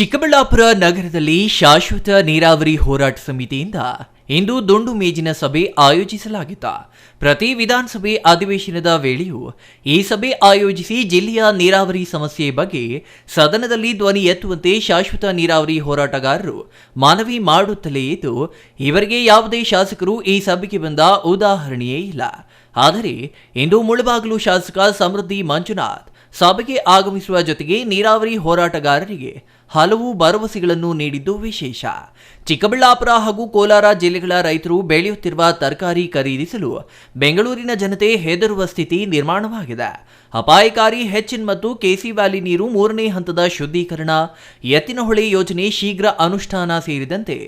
ಚಿಕ್ಕಬಳ್ಳಾಪುರ ನಗರದಲ್ಲಿ ಶಾಶ್ವತ ನೀರಾವರಿ ಹೋರಾಟ ಸಮಿತಿಯಿಂದ ಇಂದು ದುಂಡು ಮೇಜಿನ ಸಭೆ ಆಯೋಜಿಸಲಾಗಿತ್ತು ಪ್ರತಿ ವಿಧಾನಸಭೆ ಅಧಿವೇಶನದ ವೇಳೆಯೂ ಈ ಸಭೆ ಆಯೋಜಿಸಿ ಜಿಲ್ಲೆಯ ನೀರಾವರಿ ಸಮಸ್ಯೆ ಬಗ್ಗೆ ಸದನದಲ್ಲಿ ಧ್ವನಿ ಎತ್ತುವಂತೆ ಶಾಶ್ವತ ನೀರಾವರಿ ಹೋರಾಟಗಾರರು ಮನವಿ ಮಾಡುತ್ತಲೇ ಇದ್ದು, ಇವರಿಗೆ ಯಾವುದೇ ಶಾಸಕರು ಈ ಸಭೆಗೆ ಬಂದ ಉದಾಹರಣೆಯೇ ಇಲ್ಲ. ಆದರೆ, ಇಂದು ಮುಳಬಾಗಿಲು ಶಾಸಕ ಸಮೃದ್ಧಿ ಮಂಜುನಾಥ್ ಸಭೆಗೆ ಆಗಮಿಸುವ ಜೊತೆಗೆ ನೀರಾವರಿ ಹೋರಾಟಗಾರರಿಗೆ ಹಲವು ಭರವಸೆಗಳನ್ನು ನೀಡಿದ್ದು ವಿಶೇಷ. ಚಿಕ್ಕಬಳ್ಳಾಪುರ ಹಾಗೂ ಕೋಲಾರ ಜಿಲ್ಲೆಗಳ ರೈತರು ಬೆಳೆಯುತ್ತಿರುವ ತರಕಾರಿ ಖರೀದಿಸಲು ಬೆಂಗಳೂರಿನ ಜನತೆ ಹೆದರುವ ಸ್ಥಿತಿ ನಿರ್ಮಾಣವಾಗಿದೆ. ಅಪಾಯಕಾರಿ ಹೆಚ್ಚಿನ್ ಮತ್ತು ಕೆಸಿ ವ್ಯಾಲಿ ನೀರು ಮೂರನೇ ಹಂತದ ಶುದ್ಧೀಕರಣ ಎತ್ತಿನಹೊಳೆ ಯೋಜನೆ ಶೀಘ್ರ ಅನುಷ್ಠಾನ ಸೇರಿದಂತೆ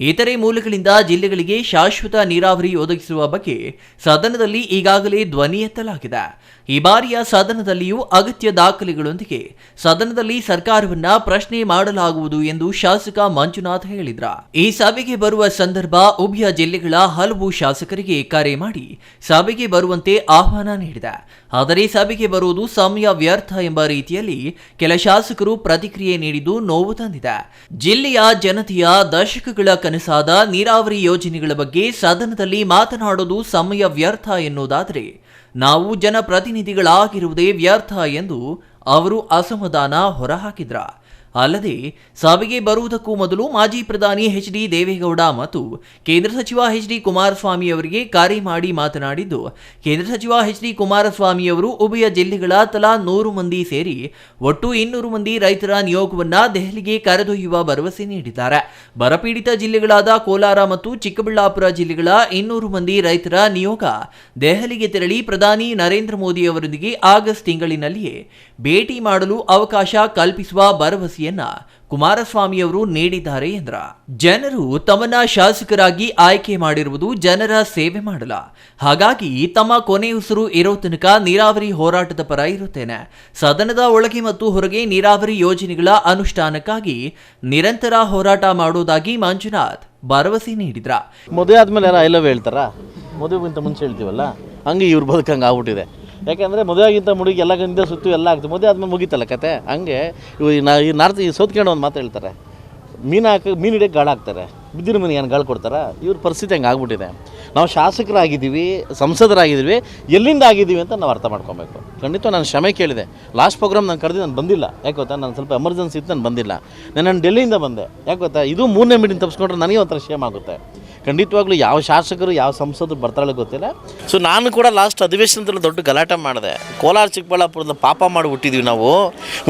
ಇತರೆ ಮೂಲಗಳಿಂದ ಜಿಲ್ಲೆಗಳಿಗೆ ಶಾಶ್ವತ ನೀರಾವರಿ ಒದಗಿಸುವ ಬಗ್ಗೆ ಸದನದಲ್ಲಿ ಈಗಾಗಲೇ ಧ್ವನಿ ಎತ್ತಲಾಗಿದೆ. ಈ ಬಾರಿಯ ಸದನದಲ್ಲಿಯೂ ಅಗತ್ಯ ದಾಖಲೆಗಳೊಂದಿಗೆ ಸದನದಲ್ಲಿ ಸರ್ಕಾರವನ್ನ ಪ್ರಶ್ನೆ ಮಾಡಲಾಗುವುದು ಎಂದು ಶಾಸಕ ಮಂಜುನಾಥ್ ಹೇಳಿದ್ರ. ಈ ಸಭೆಗೆ ಬರುವ ಸಂದರ್ಭ ಉಭಯ ಜಿಲ್ಲೆಗಳ ಹಲವು ಶಾಸಕರಿಗೆ ಕರೆ ಮಾಡಿ ಸಭೆಗೆ ಬರುವಂತೆ ಆಹ್ವಾನ ನೀಡಿದ. ಆದರೆ ಸಭೆಗೆ ಬರುವುದು ಸಮಯ ವ್ಯರ್ಥ ಎಂಬ ರೀತಿಯಲ್ಲಿ ಕೆಲ ಶಾಸಕರು ಪ್ರತಿಕ್ರಿಯೆ ನೀಡಿದ್ದು ನೋವು ತಂದಿದೆ. ಜಿಲ್ಲೆಯ ಜನತೆಯ ದಶಕಗಳ ಕನಸಾದ ನೀರಾವರಿ ಯೋಜನೆಗಳ ಬಗ್ಗೆ ಸದನದಲ್ಲಿ ಮಾತನಾಡೋದು ಸಮಯ ವ್ಯರ್ಥ ಎನ್ನುವುದಾದರೆ ನಾವು ಜನಪ್ರತಿನಿಧಿಗಳಾಗಿರುವುದೇ ವ್ಯರ್ಥ ಎಂದು ಅವರು ಅಸಮಾಧಾನ ಹೊರಹಾಕಿದ್ರ. ಅಲ್ಲದೆ ಸಾವಿಗೆ ಬರುವುದಕ್ಕೂ ಮೊದಲು ಮಾಜಿ ಪ್ರಧಾನಿ ಎಚ್ ಡಿ ದೇವೇಗೌಡ ಮತ್ತು ಕೇಂದ್ರ ಸಚಿವ ಎಚ್ ಡಿ ಕುಮಾರಸ್ವಾಮಿ ಅವರಿಗೆ ಕರೆ ಮಾಡಿ ಮಾತನಾಡಿದ್ದು, ಕೇಂದ್ರ ಸಚಿವ ಎಚ್ ಡಿ ಕುಮಾರಸ್ವಾಮಿ ಅವರು ಉಭಯ ಜಿಲ್ಲೆಗಳ ತಲಾ ನೂರು ಮಂದಿ ಸೇರಿ ಒಟ್ಟು ಇನ್ನೂರು ಮಂದಿ ರೈತರ ನಿಯೋಗವನ್ನ ದೆಹಲಿಗೆ ಕರೆದೊಯ್ಯುವ ಭರವಸೆ ನೀಡಿದ್ದಾರೆ. ಬರಪೀಡಿತ ಜಿಲ್ಲೆಗಳಾದ ಕೋಲಾರ ಮತ್ತು ಚಿಕ್ಕಬಳ್ಳಾಪುರ ಜಿಲ್ಲೆಗಳ ಇನ್ನೂರು ಮಂದಿ ರೈತರ ನಿಯೋಗ ದೆಹಲಿಗೆ ತೆರಳಿ ಪ್ರಧಾನಿ ನರೇಂದ್ರ ಮೋದಿ ಅವರೊಂದಿಗೆ ಆಗಸ್ಟ್ ತಿಂಗಳಿನಲ್ಲಿಯೇ ಭೇಟಿ ಮಾಡಲು ಅವಕಾಶ ಕಲ್ಪಿಸುವ ಭರವಸೆಯನ್ನ ಕುಮಾರಸ್ವಾಮಿ ಅವರು ನೀಡಿದ್ದಾರೆ ಎಂದ್ರ. ಜನರು ತಮ್ಮನ್ನ ಶಾಸಕರಾಗಿ ಆಯ್ಕೆ ಮಾಡಿರುವುದು ಜನರ ಸೇವೆ ಮಾಡಲ. ಹಾಗಾಗಿ ತಮ್ಮ ಕೊನೆ ಉಸಿರು ಇರೋ ತನಕ ನೀರಾವರಿ ಹೋರಾಟದ ಪರ ಇರುತ್ತೇನೆ. ಸದನದ ಒಳಗೆ ಮತ್ತು ಹೊರಗೆ ನೀರಾವರಿ ಯೋಜನೆಗಳ ಅನುಷ್ಠಾನಕ್ಕಾಗಿ ನಿರಂತರ ಹೋರಾಟ ಮಾಡೋದಾಗಿ ಮಂಜುನಾಥ್ ಭರವಸೆ ನೀಡಿದ್ರ. ಮದುವೆ ಆದ್ಮೇಲೆ ಐ ಹೇಳ್ತಾರಾ? ಮದುವೆಗಿಂತ ಮುಂಚೆ ಹೇಳ್ತೀವಲ್ಲ? ಹಂಗೆ ಇವ್ರು ಬದುಕಂಗೆ ಆಗ್ಬಿಟ್ಟಿದೆ. ಯಾಕೆಂದರೆ ಮದುವೆಗಿಂತ ಮುಡುಗಿ ಎಲ್ಲ ಗಂಧ ಸುತ್ತು ಎಲ್ಲ ಆಗ್ತದೆ. ಮದುವೆ ಆದ್ಮೇಲೆ ಮುಗೀತಲ್ಲ ಕತೆ? ಹಂಗೆ ಇವು ಈ ನಾ ಈ ನಾರ್ತ್ ಈ ಸೋತ್ಕೊಂಡು ಒಂದು ಮಾತು ಹೇಳ್ತಾರೆ. ಮೀನು ಹಾಕಿ ಮೀನು ಹಿಡಿಯೋಕೆ ಗಾಳ ಹಾಕ್ತಾರೆ. ಬಿದ್ದಿನ ಮೀನಿಗೆ ಏನು ಗಾಳ ಕೊಡ್ತಾರೆ? ಇವ್ರ ಪರಿಸ್ಥಿತಿ ಹಂಗೆ ಆಗ್ಬಿಟ್ಟಿದೆ. ನಾವು ಶಾಸಕರಾಗಿದ್ದೀವಿ, ಸಂಸದರಾಗಿದ್ದೀವಿ, ಎಲ್ಲಿಂದ ಆಗಿದ್ದೀವಿ ಅಂತ ನಾವು ಅರ್ಥ ಮಾಡ್ಕೊಬೇಕು. ಖಂಡಿತ ನಾನು ಕ್ಷಮೆ ಕೇಳಿದೆ. ಲಾಸ್ಟ್ ಪ್ರೋಗ್ರಾಮ್ ನಾನು ಕರೆದು ನಾನು ಬಂದಿಲ್ಲ. ಯಾಕೆ ಗೊತ್ತಾ? ನಾನು ಸ್ವಲ್ಪ ಎಮರ್ಜೆನ್ಸಿ ಇತ್ತು, ನಾನು ಬಂದಿಲ್ಲ. ನಾನು ನಾನು ಡೆಲ್ಲಿಯಿಂದ ಬಂದೆ. ಯಾಕೆ ಗೊತ್ತಾ? ಇದು ಮೂರನೇ ಮೀಟಿಂಗ್ ತಪ್ಪಿಸ್ಕೊಂಡ್ರೆ ನನಗೆ ಒಂಥರ ಶೇಮ್ ಆಗುತ್ತೆ. ಖಂಡಿತವಾಗ್ಲೂ ಯಾವ ಶಾಸಕರು, ಯಾವ ಸಂಸದರು ಬರ್ತಾಳೆ ಗೊತ್ತಿಲ್ಲ. ಸೊ ನಾನು ಕೂಡ ಲಾಸ್ಟ್ ಅಧಿವೇಶನದಲ್ಲಿ ದೊಡ್ಡ ಗಲಾಟೆ ಮಾಡಿದೆ. ಕೋಲಾರ ಚಿಕ್ಕಬಳ್ಳಾಪುರದ ಪಾಪ ಮಾಡಿ ಹುಟ್ಟಿದ್ವಿ ನಾವು.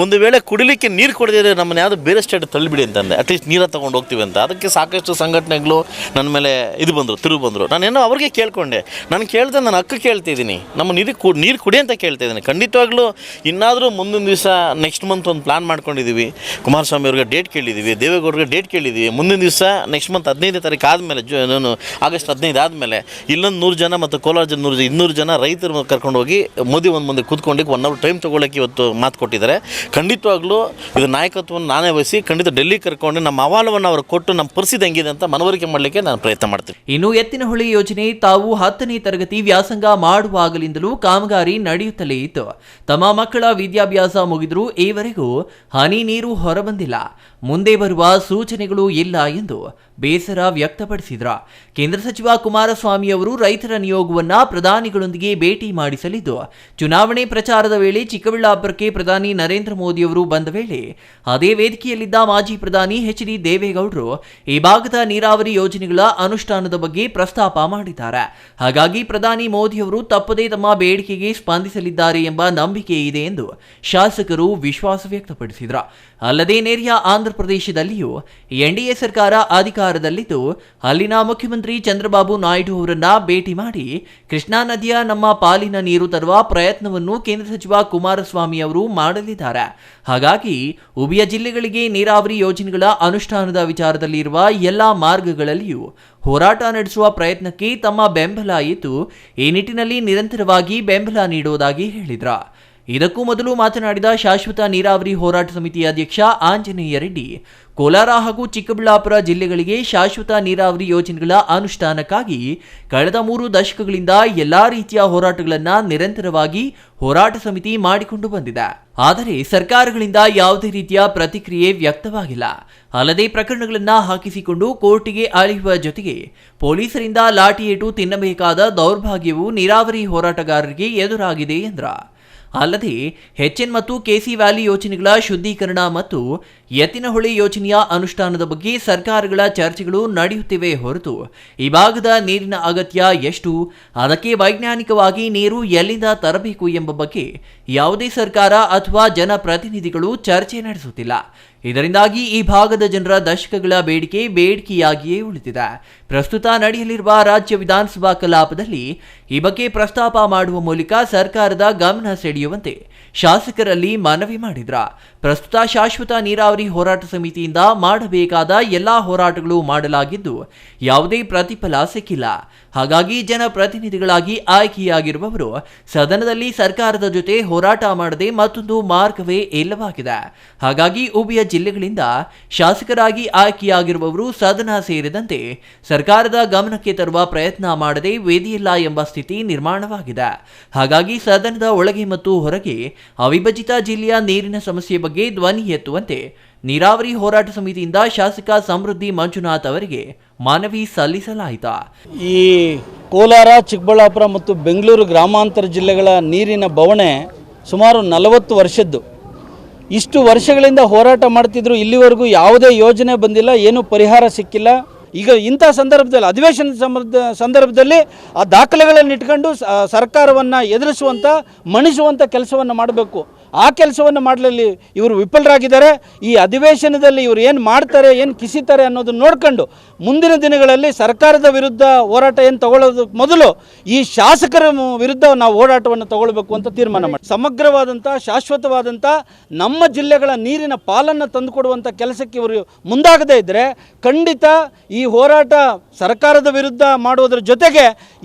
ಒಂದು ವೇಳೆ ಕುಡಿಲಿಕ್ಕೆ ನೀರು ಕೊಡದಿದ್ರೆ ನಮ್ಮನ್ನ ಯಾವುದು ಬೇರೆ ಸ್ಟೇಟ್ ತಳ್ಳಿಬಿಡಿ ಅಂತಂದೆ. ಅಟ್ಲೀಸ್ಟ್ ನೀರ ತೊಗೊಂಡು ಹೋಗ್ತೀವಿ ಅಂತ. ಅದಕ್ಕೆ ಸಾಕಷ್ಟು ಸಂಘಟನೆಗಳು ನನ್ನ ಮೇಲೆ ಇದು ಬಂದರು ತಿರುಗಿ ಬಂದರು. ನಾನೇನೋ ಅವ್ರಿಗೆ ಕೇಳಿಕೊಂಡೆ. ನಾನು ಕೇಳ್ದೆ ನಾನು ಹಕ್ಕು ಕೇಳ್ತಿದ್ದೀನಿ. ನಮ್ಮ ನೀರು ಕು, ನೀರು ಕುಡಿ ಅಂತ ಕೇಳ್ತಾ ಇದ್ದೀನಿ. ಖಂಡಿತವಾಗ್ಲೂ ಇನ್ನಾದರೂ ಮುಂದಿನ ದಿವಸ ನೆಕ್ಸ್ಟ್ ಮಂತ್ ಒಂದು ಪ್ಲಾನ್ ಮಾಡ್ಕೊಂಡಿದ್ದೀವಿ ಕುಮಾರಸ್ವಾಮಿ ಅವ್ರಿಗೆ ಡೇಟ್ ಕೇಳಿದ್ದೀವಿ ದೇವೇಗೌಡರಿಗೆ ಡೇಟ್ ಕೇಳಿದ್ದೀವಿ ಮುಂದಿನ ದಿವಸ ನೆಕ್ಸ್ಟ್ ಮಂತ್ ಹದಿನೈದನೇ ತಾರೀಕು ಆದಮೇಲೆ ಜೂ ನಾನು ಆಗಸ್ಟ್ ಹದಿನೈದು ಆದಮೇಲೆ ಇಲ್ಲೊಂದು ನೂರು ಜನ ಮತ್ತು ಕೋಲಾರ ಜನ ನೂರು ಇನ್ನೂರು ಜನ ರೈತರು ಕರ್ಕೊಂಡು ಹೋಗಿ ಮೋದಿ ಒಂದು ಮುಂದೆ ಕೂತ್ಕೊಂಡು ಒನ್ ಅವರ್ ಟೈಮ್ ತೊಗೊಳಕ್ಕೆ ಇವತ್ತು ಮಾತು ಕೊಟ್ಟಿದ್ದಾರೆ. ಖಂಡಿತವಾಗ್ಲೂ ಇದು ನಾಯಕತ್ವವನ್ನು ನಾನೇ ವಹಿಸಿ ಖಂಡಿತ ಡೆಲ್ಲಿ ಕರ್ಕೊಂಡು ನಮ್ಮ ಅಹವಾಲವನ್ನು ಅವರು ಕೊಟ್ಟು ನಮ್ಮ ಪರಿಸ್ಥಿತಿ ಹೆಂಗಿದೆ ಅಂತ ಮನವರಿಕೆ ಮಾಡಲಿಕ್ಕೆ ನಾನು ಪ್ರಯತ್ನ ಮಾಡ್ತೀನಿ. ಇನ್ನು ಎತ್ತಿನಹೊಳೆ ಯೋಜನೆ ತಾವು ಹತ್ತನೇ ತರಗತಿ ವ್ಯಾಸಂಗ ಮಾಡುವಾಗಲಿಂದಲೂ ಕಾಮಗಾರಿ ನಡೆಯುತ್ತಲೇ ಇತ್ತು. ತಮ್ಮ ಮಕ್ಕಳ ವಿದ್ಯಾಭ್ಯಾಸ ಮುಗಿದರೂ ಈವರೆಗೂ ಹನಿ ನೀರು ಹೊರಬಂದಿಲ್ಲ. ಮುಂದೆ ಬರುವ ಸೂಚನೆಗಳು ಇಲ್ಲ ಎಂದು ಬೇಸರ ವ್ಯಕ್ತಪಡಿಸಿದ್ರ. ಕೇಂದ್ರ ಸಚಿವ ಕುಮಾರಸ್ವಾಮಿ ಅವರು ರೈತರ ನಿಯೋಗವನ್ನ ಪ್ರಧಾನಿಗಳೊಂದಿಗೆ ಭೇಟಿ ಮಾಡಿಸಲಿದ್ದು, ಚುನಾವಣೆ ಪ್ರಚಾರದ ವೇಳೆ ಚಿಕ್ಕಬಳ್ಳಾಪುರಕ್ಕೆ ಪ್ರಧಾನಿ ನರೇಂದ್ರ ಮೋದಿ ಅವರು ಬಂದ ವೇಳೆ ಅದೇ ವೇದಿಕೆಯಲ್ಲಿದ್ದ ಮಾಜಿ ಪ್ರಧಾನಿ ಎಚ್ ಡಿ ದೇವೇಗೌಡರು ಈ ಭಾಗದ ನೀರಾವರಿ ಯೋಜನೆಗಳ ಅನುಷ್ಠಾನದ ಬಗ್ಗೆ ಪ್ರಸ್ತಾಪ ಮಾಡಿದ್ದಾರೆ. ಹಾಗಾಗಿ ಪ್ರಧಾನಿ ಮೋದಿ ಅವರು ತಪ್ಪದೇ ತಮ್ಮ ಬೇಡಿಕೆಗೆ ಸ್ಪಂದಿಸಲಿದ್ದಾರೆ ಎಂಬ ನಂಬಿಕೆ ಇದೆ ಎಂದು ಶಾಸಕರು ವಿಶ್ವಾಸ ವ್ಯಕ್ತಪಡಿಸಿದ್ರ. ಅಲ್ಲದೆ ನೆರೆಯ ಆಂಧ್ರಪ್ರದೇಶದಲ್ಲಿಯೂ ಎನ್ಡಿಎ ಸರ್ಕಾರ ಅಧಿಕಾರದಲ್ಲಿದ್ದು, ಅಲ್ಲಿನ ಮುಖ್ಯಮಂತ್ರಿ ಚಂದ್ರಬಾಬು ನಾಯ್ಡು ಅವರನ್ನ ಭೇಟಿ ಮಾಡಿ ಕೃಷ್ಣಾ ನದಿಯ ನಮ್ಮ ಪಾಲಿನ ನೀರು ತರುವ ಪ್ರಯತ್ನವನ್ನು ಕೇಂದ್ರ ಸಚಿವ ಕುಮಾರಸ್ವಾಮಿ ಅವರು ಮಾಡಲಿದ್ದಾರೆ. ಹಾಗಾಗಿ, ಉಭಯ ಜಿಲ್ಲೆಗಳಿಗೆ ನೀರಾವರಿ ಯೋಜನೆಗಳ ಅನುಷ್ಠಾನದ ವಿಚಾರದಲ್ಲಿರುವ ಎಲ್ಲಾ ಮಾರ್ಗಗಳಲ್ಲಿಯೂ ಹೋರಾಟ ನಡೆಸುವ ಪ್ರಯತ್ನಕ್ಕೆ ತಮ್ಮ ಬೆಂಬಲ ಇದ್ದು, ಈ ನಿಟ್ಟಿನಲ್ಲಿ ನಿರಂತರವಾಗಿ ಬೆಂಬಲ ನೀಡುವುದಾಗಿ ಹೇಳಿದ್ರ. ಇದಕ್ಕೂ ಮೊದಲು ಮಾತನಾಡಿದ ಶಾಶ್ವತ ನೀರಾವರಿ ಹೋರಾಟ ಸಮಿತಿ ಅಧ್ಯಕ್ಷ ಆಂಜನೇಯ ರೆಡ್ಡಿ, ಕೋಲಾರ ಹಾಗೂ ಚಿಕ್ಕಬಳ್ಳಾಪುರ ಜಿಲ್ಲೆಗಳಿಗೆ ಶಾಶ್ವತ ನೀರಾವರಿ ಯೋಜನೆಗಳ ಅನುಷ್ಠಾನಕ್ಕಾಗಿ ಕಳೆದ ಮೂರು ದಶಕಗಳಿಂದ ಎಲ್ಲಾ ರೀತಿಯ ಹೋರಾಟಗಳನ್ನು ನಿರಂತರವಾಗಿ ಹೋರಾಟ ಸಮಿತಿ ಮಾಡಿಕೊಂಡು ಬಂದಿದೆ. ಆದರೆ ಸರ್ಕಾರಗಳಿಂದ ಯಾವುದೇ ರೀತಿಯ ಪ್ರತಿಕ್ರಿಯೆ ವ್ಯಕ್ತವಾಗಿಲ್ಲ. ಅಲ್ಲದೆ ಪ್ರಕರಣಗಳನ್ನು ಹಾಕಿಸಿಕೊಂಡು ಕೋರ್ಟಿಗೆ ಅಳೆಯುವ ಜೊತೆಗೆ ಪೊಲೀಸರಿಂದ ಲಾಠಿಯೇಟು ತಿನ್ನಬೇಕಾದ ದೌರ್ಭಾಗ್ಯವು ನೀರಾವರಿ ಹೋರಾಟಗಾರರಿಗೆ ಎದುರಾಗಿದೆ ಎಂದ್ರ. ಅಲ್ಲದೆ ಎಚ್ಎನ್ ಮತ್ತು ಕೆಸಿ ವ್ಯಾಲಿ ಯೋಜನೆಗಳ ಶುದ್ಧೀಕರಣ ಮತ್ತು ಎತ್ತಿನಹೊಳೆ ಯೋಜನೆಯ ಅನುಷ್ಠಾನದ ಬಗ್ಗೆ ಸರ್ಕಾರಗಳ ಚರ್ಚೆಗಳು ನಡೆಯುತ್ತಿವೆ ಹೊರತು ಈ ಭಾಗದ ನೀರಿನ ಅಗತ್ಯ ಎಷ್ಟು? ಅದಕ್ಕೆ ವೈಜ್ಞಾನಿಕವಾಗಿ ನೀರು ಎಲ್ಲಿಂದ ತರಬೇಕು ಎಂಬ ಬಗ್ಗೆ ಯಾವುದೇ ಸರ್ಕಾರ ಅಥವಾ ಜನಪ್ರತಿನಿಧಿಗಳು ಚರ್ಚೆ ನಡೆಸುತ್ತಿಲ್ಲ. ಇದರಿಂದಾಗಿ ಈ ಭಾಗದ ಜನರ ದಶಕಗಳ ಬೇಡಿಕೆ ಬೇಡಿಕೆಯಾಗಿಯೇ ಉಳಿದಿದೆ. ಪ್ರಸ್ತುತ ನಡೆಯಲಿರುವ ರಾಜ್ಯ ವಿಧಾನಸಭಾ ಕಲಾಪದಲ್ಲಿ ಈ ಬಗ್ಗೆ ಪ್ರಸ್ತಾಪ ಮಾಡುವ ಮೂಲಕ ಸರ್ಕಾರದ ಗಮನ ಸೆಳೆಯುವಂತೆ ಶಾಸಕರಲ್ಲಿ ಮನವಿ ಮಾಡಿದ್ರ. ಪ್ರಸ್ತುತ ಶಾಶ್ವತ ನೀರಾವರಿ ಹೋರಾಟ ಸಮಿತಿಯಿಂದ ಮಾಡಬೇಕಾದ ಎಲ್ಲಾ ಹೋರಾಟಗಳು ಮಾಡಲಾಗಿದ್ದು, ಯಾವುದೇ ಪ್ರತಿಫಲ ಸಿಕ್ಕಿಲ್ಲ. ಹಾಗಾಗಿ ಜನಪ್ರತಿನಿಧಿಗಳಾಗಿ ಆಯ್ಕೆಯಾಗಿರುವವರು ಸದನದಲ್ಲಿ ಸರ್ಕಾರದ ಜೊತೆ ಹೋರಾಟ ಮಾಡದೆ ಮತ್ತೊಂದು ಮಾರ್ಗವೇ ಇಲ್ಲವಾಗಿದೆ. ಹಾಗಾಗಿ ಉಭಯ ಜಿಲ್ಲೆಗಳಿಂದ ಶಾಸಕರಾಗಿ ಆಯ್ಕೆಯಾಗಿರುವವರು ಸದನ ಸೇರಿದಂತೆ ಸರ್ಕಾರದ ಗಮನಕ್ಕೆ ತರುವ ಪ್ರಯತ್ನ ಮಾಡದೆ ವೇದಿಯಿಲ್ಲ ಎಂಬ ಸ್ಥಿತಿ ನಿರ್ಮಾಣವಾಗಿದೆ. ಹಾಗಾಗಿ ಸದನದ ಒಳಗೆ ಮತ್ತು ಹೊರಗೆ ಅವಿಭಜಿತ ಜಿಲ್ಲೆಯ ನೀರಿನ ಸಮಸ್ಯೆ ಬಗ್ಗೆ ಧ್ವನಿ ಎತ್ತುವಂತೆ ನೀರಾವರಿ ಹೋರಾಟ ಸಮಿತಿಯಿಂದ ಶಾಸಕ ಸಮೃದ್ಧಿ ಮಂಜುನಾಥ್ ಅವರಿಗೆ ಮನವಿ ಸಲ್ಲಿಸಲಾಯಿತು. ಈ ಕೋಲಾರ, ಚಿಕ್ಕಬಳ್ಳಾಪುರ ಮತ್ತು ಬೆಂಗಳೂರು ಗ್ರಾಮಾಂತರ ಜಿಲ್ಲೆಗಳ ನೀರಿನ ಬವಣೆ ಸುಮಾರು ನಲವತ್ತು ವರ್ಷದ್ದು. ಇಷ್ಟು ವರ್ಷಗಳಿಂದ ಹೋರಾಟ ಮಾಡ್ತಿದ್ರು, ಇಲ್ಲಿವರೆಗೂ ಯಾವುದೇ ಯೋಜನೆ ಬಂದಿಲ್ಲ, ಏನೂ ಪರಿಹಾರ ಸಿಕ್ಕಿಲ್ಲ. ಈಗ ಇಂಥ ಸಂದರ್ಭದಲ್ಲಿ, ಅಧಿವೇಶನ ಸಂದರ್ಭ ಸಂದರ್ಭದಲ್ಲಿ ಆ ದಾಖಲೆಗಳನ್ನು ಇಟ್ಕೊಂಡು ಸರ್ಕಾರವನ್ನು ಎದುರಿಸುವಂಥ ಮಣಿಸುವಂಥ ಕೆಲಸವನ್ನು ಮಾಡಬೇಕು. ಆ ಕೆಲಸವನ್ನು ಮಾಡಲಲ್ಲಿ ಇವರು ವಿಫಲರಾಗಿದ್ದಾರೆ. ಈ ಅಧಿವೇಶನದಲ್ಲಿ ಇವರು ಏನು ಮಾಡ್ತಾರೆ, ಏನು ಕಿಸಿತಾರೆ ಅನ್ನೋದನ್ನು ನೋಡ್ಕೊಂಡು ಮುಂದಿನ ದಿನಗಳಲ್ಲಿ ಸರ್ಕಾರದ ವಿರುದ್ಧ ಹೋರಾಟ ಏನು ತಗೊಳ್ಳೋದಕ್ಕೆ ಮೊದಲು ಈ ಶಾಸಕರ ವಿರುದ್ಧ ನಾವು ಹೋರಾಟವನ್ನು ತಗೊಳ್ಬೇಕು ಅಂತ ತೀರ್ಮಾನ ಮಾಡಿ. ಸಮಗ್ರವಾದಂಥ ಶಾಶ್ವತವಾದಂಥ ನಮ್ಮ ಜಿಲ್ಲೆಗಳ ನೀರಿನ ಪಾಲನ್ನು ತಂದುಕೊಡುವಂಥ ಕೆಲಸಕ್ಕೆ ಇವರು ಮುಂದಾಗದೇ ಇದ್ದರೆ ಖಂಡಿತ ಈ ಹೋರಾಟ ಸರ್ಕಾರದ ವಿರುದ್ಧ ಮಾಡುವುದರ ಜೊತೆಗೆ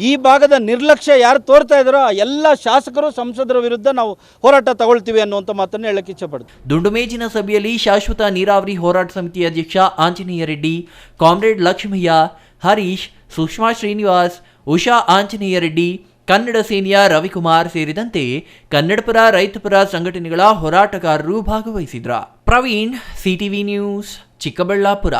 ಈ ಭಾಗದ ನಿರ್ಲಕ್ಷ್ಯ ಯಾರು ತೋರ್ತಾ ಇದ್ದಾರೋ ಆ ಎಲ್ಲ ಶಾಸಕರು, ಸಂಸದರ ವಿರುದ್ಧ ನಾವು ಹೋರಾಟ ತಗೊಳ್ತೀವಿ ಅನ್ನುವಂಥ ಮಾತನ್ನು ಹೇಳಕ್ಕೆ ಇಚ್ಛಪಡ್ತೀವಿ ದುಂಡುಮೇಜಿನ ಸಭೆಯಲ್ಲಿ ಶಾಶ್ವತ ನೀರಾವರಿ ಹೋರಾಟ ಸಮಿತಿ ಅಧ್ಯಕ್ಷ ಆಂಜನೇಯ ರೆಡ್ಡಿ, ಕಾಮ್ರೇಡ್ ಲಕ್ಷ್ಮಯ್ಯ, ಹರೀಶ್, ಸುಷ್ಮಾ ಶ್ರೀನಿವಾಸ್, ಉಷಾ ಆಂಜನೇಯ ರೆಡ್ಡಿ, ಕನ್ನಡ ಸೇನೆಯ ರವಿಕುಮಾರ್ ಸೇರಿದಂತೆ ಕನ್ನಡಪರ, ರೈತಪರ ಸಂಘಟನೆಗಳ ಹೋರಾಟಗಾರರು ಭಾಗವಹಿಸಿದ್ರ ಪ್ರವೀಣ್, ಸಿಟಿವಿ ನ್ಯೂಸ್, ಚಿಕ್ಕಬಳ್ಳಾಪುರ.